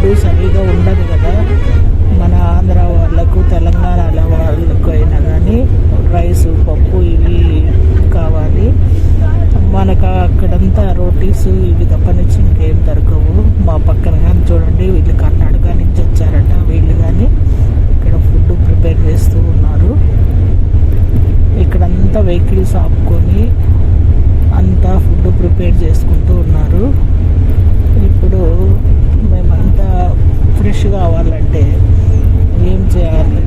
Food సరిగా ఉండదు కదా. మన ఆంధ్ర వాళ్ళకు తెలంగాణ వాళ్ళకు అయినా కానీ రైస్ పప్పు ఇవి కావాలి. మనకు అక్కడంతా రోటీస్ ఇవి తప్పనిచ్చి ఇంకేం దొరకవు. మా పక్కన కానీ చూడండి వీళ్ళు కర్ణాటక నుంచి వచ్చారట. వీళ్ళు కానీ ఇక్కడ ఫుడ్ ప్రిపేర్ చేస్తూ ఉన్నారు. ఇక్కడంతా వెహికల్స్ ఆపుకొని అంతా ఫుడ్ ప్రిపేర్ చేసుకుంటూ ఉన్నారు. ఇప్పుడు మేము అంతా ఫ్రెష్ కావాలంటే ఏం చేయాలి?